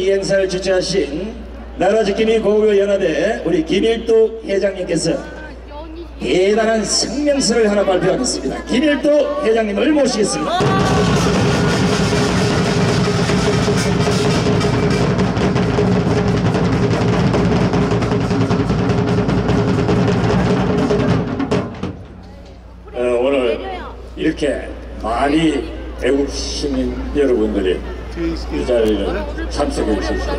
이 행사를 주최하신 나라지킴이 고구연합회 우리 김일도 회장님께서 대단한 성명서를 하나 발표하겠습니다. 김일도 회장님을 모시겠습니다. 어, 오늘 이렇게 많이 애국 시민 여러분들이 이 자리에 참석해 주셔서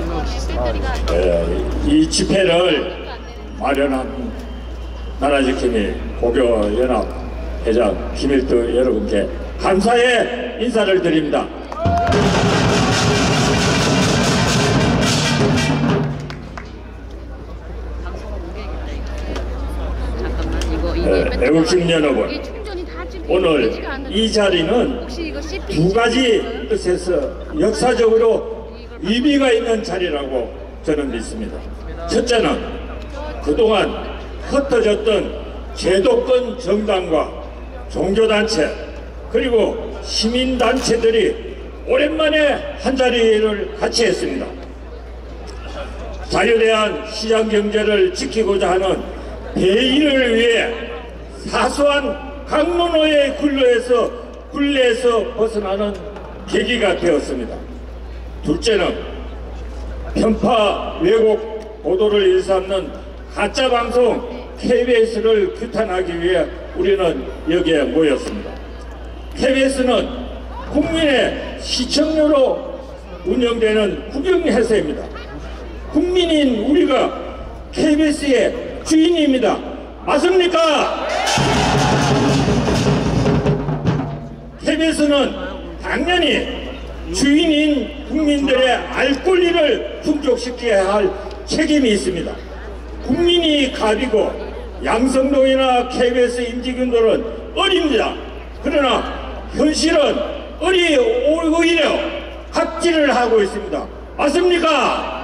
어, 이 집회를 마련한 나라지킴이 고교연합 회장 김일도 여러분께 감사의 인사를 드립니다. 네, 애국심 여러분, 오늘. 이 자리는 두 가지 뜻에서 역사적으로 의미가 있는 자리라고 저는 믿습니다. 첫째는 그동안 흩어졌던 제도권 정당과 종교단체 그리고 시민단체들이 오랜만에 한자리를 같이 했습니다. 자유대한 시장경제를 지키고자 하는 대의를 위해 사소한 강론호의 굴레에서 굴레에서 벗어나는 계기가 되었습니다. 둘째는 편파 왜곡 보도를 일삼는 가짜 방송 KBS를 규탄하기 위해 우리는 여기에 모였습니다. KBS는 국민의 시청료로 운영되는 국영회사입니다. 국민인 우리가 KBS의 주인입니다. 맞습니까? KBS는 당연히 주인인 국민들의 알 권리를 충족시켜야 할 책임이 있습니다. 국민이 갑이고 양성동이나 KBS 임직원들은 어립니다. 그러나 현실은 어리 오히려 갑질을 하고 있습니다. 맞습니까?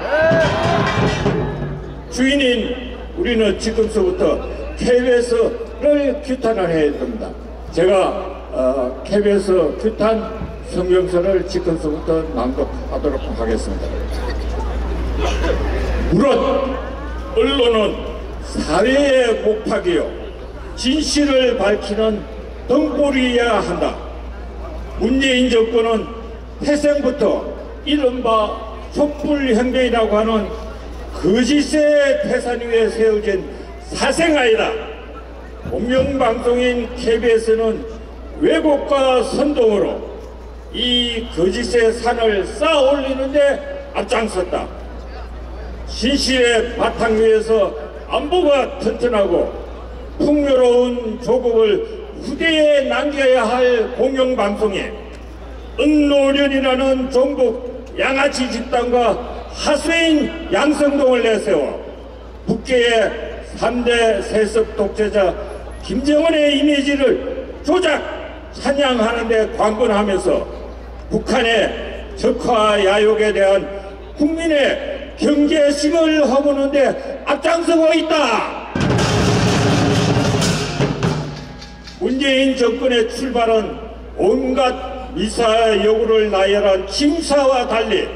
주인인 우리는 지금서부터 KBS를 규탄을 해야 됩니다. 제가 어, KBS 규탄 성명서를 지금서부터 낭독하도록 하겠습니다. 물론 언론은 사회의 목팍이요 진실을 밝히는 등골이어야 한다. 문재인 정권은 태생부터 이른바 촛불혁명이라고 하는 거짓의 태산 위에 세워진 사생아이다. 공영방송인 KBS는 왜곡과 선동으로 이 거짓의 산을 쌓아 올리는데 앞장섰다. 진실의 바탕 위에서 안보가 튼튼하고 풍요로운 조국을 후대에 남겨야 할 공영방송에 은노련이라는 종북 양아치 집단과 하수인 양성동을 내세워 북계의 3대 세습 독재자 김정은의 이미지를 조작 찬양하는 데 광분하면서 북한의 적화 야욕에 대한 국민의 경계심을 허무는 데 앞장서고 있다. 문재인 정권의 출발은 온갖 미사 여구를 나열한 침사와 달리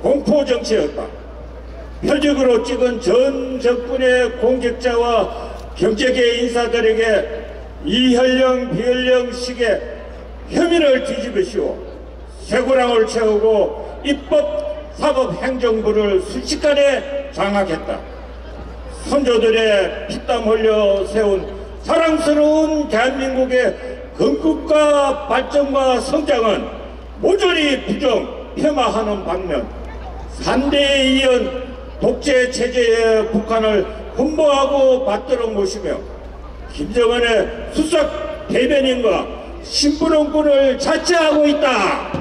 공포 정치였다. 표적으로 찍은 전 정권의 공직자와 경제계 인사들에게 이현령 비현령식의 혐의를 뒤집으시오 쇠고랑을 채우고 입법 사법 행정부를 순식간에 장악했다. 선조들의 피땀 흘려 세운 사랑스러운 대한민국의 건국과 발전과 성장은 모조리 부정, 폄하하는 반면 산대에 이은 독재 체제의 북한을 hun보하고 받들어 모시며 김정은의 수석 대변인과 신분원권을 자처하고 있다.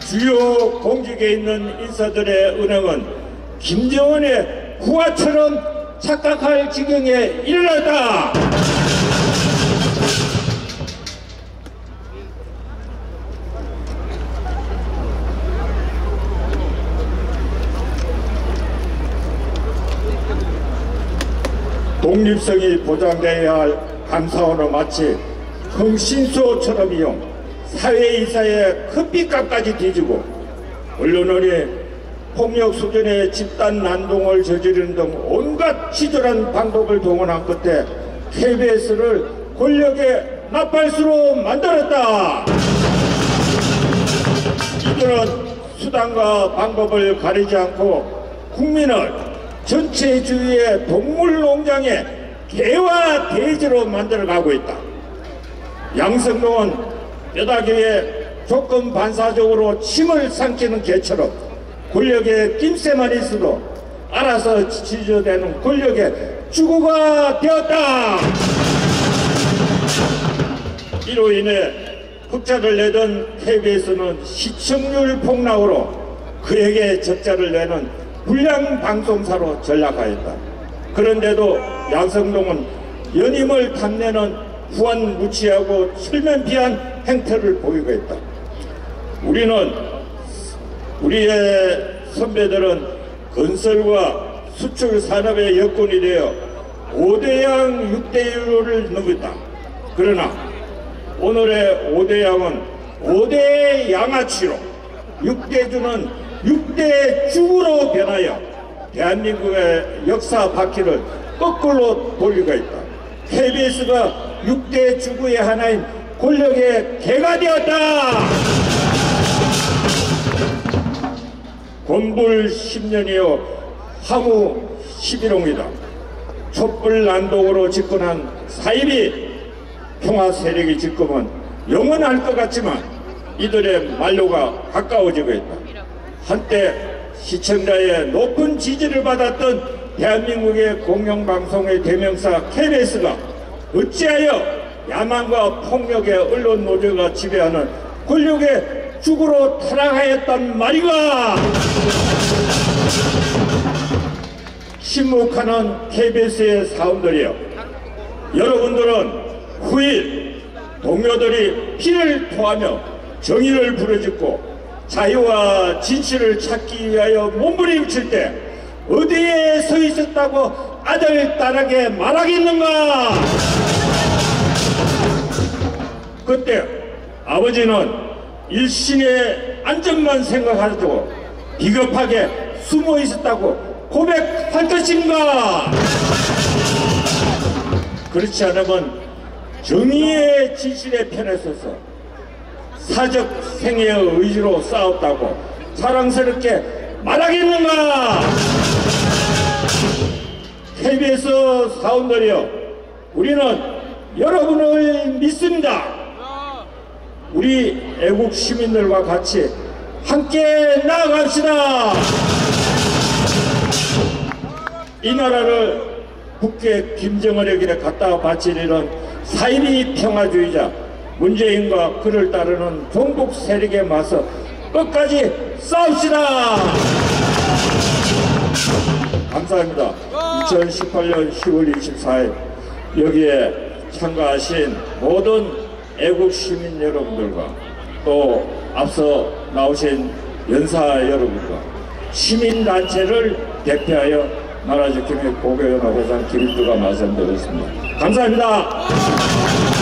주요 공직에 있는 인사들의 은행은 김정은의 구하처럼 착각할 지경에 이르렀다. 독립성이 보장되어야 할 감사원은 마치 흥신소처럼이요 사회이사의 큰빛값까지 뒤지고 언론원이 폭력 수준의 집단 난동을 저지르는 등 온갖 치졸한 방법을 동원한 끝에 KBS를 권력의 나팔수로 만들었다. 이들은 수단과 방법을 가리지 않고 국민을 전체주의의 동물농장의 개와 돼지로 만들어가고 있다. 양성동은 뼈다귀에 조건 반사적으로 침을 삼키는 개처럼 권력의 낌새만 있어도 알아서 지저대는 권력의 주구가 되었다. 이로 인해 흑자를 내던 KBS는 시청률 폭락으로 그에게 적자를 내는 불량 방송사로 전락하였다. 그런데도 양성동은 연임을 탐내는 후한무치하고 철면피한 행태를 보이고 있다. 우리는 우리의 선배들은 건설과 수출 산업의 여건이 되어 5대양 6대유를 넘었다. 그러나 오늘의 5대양은 5대 양아치로 6대주는 6대주로 변하여 대한민국의 역사 바퀴를 거꾸로 돌리고 있다. KBS가 6대 주구의 하나인 권력의 개가 되었다. 곤불 10년이요 하무 11홍이다. 촛불 난동으로 집권한 사입이 평화 세력이 집권은 영원할 것 같지만 이들의 만료가 가까워지고 있다. 한때 시청자의 높은 지지를 받았던 대한민국의 공영방송의 대명사 KBS가 어찌하여 야만과 폭력의 언론 노조가 지배하는 권력의 죽으로 타락하였단 말이가? 침묵하는 KBS의 사원들이여 여러분들은 후일 동료들이 피를 토하며 정의를 부르짖고 자유와 진실을 찾기 위하여 몸부림칠 때 어디에 서 있었다고 아들 딸에게 말하겠는가? 그때 아버지는 일신의 안전만 생각하고 비겁하게 숨어 있었다고 고백할 것인가? 그렇지 않으면 정의의 진실의 편에 서서 사적 생애의 의지로 싸웠다고 사랑스럽게 말하겠는가 KBS 사원들이여 우리는 여러분을 믿습니다. 우리 애국 시민들과 같이 함께 나아갑시다. 이 나라를 북괴 김정은에게 갖다 바치려는 사이비 평화주의자 문재인과 그를 따르는 종북 세력에 맞서 끝까지 싸웁시다. 감사합니다. 2018년 10월 24일 여기에 참가하신 모든 애국 시민 여러분들과 또 앞서 나오신 연사 여러분과 시민단체를 대표하여 나라지킴의 고교연합회장 김일두가 말씀드렸습니다. 감사합니다.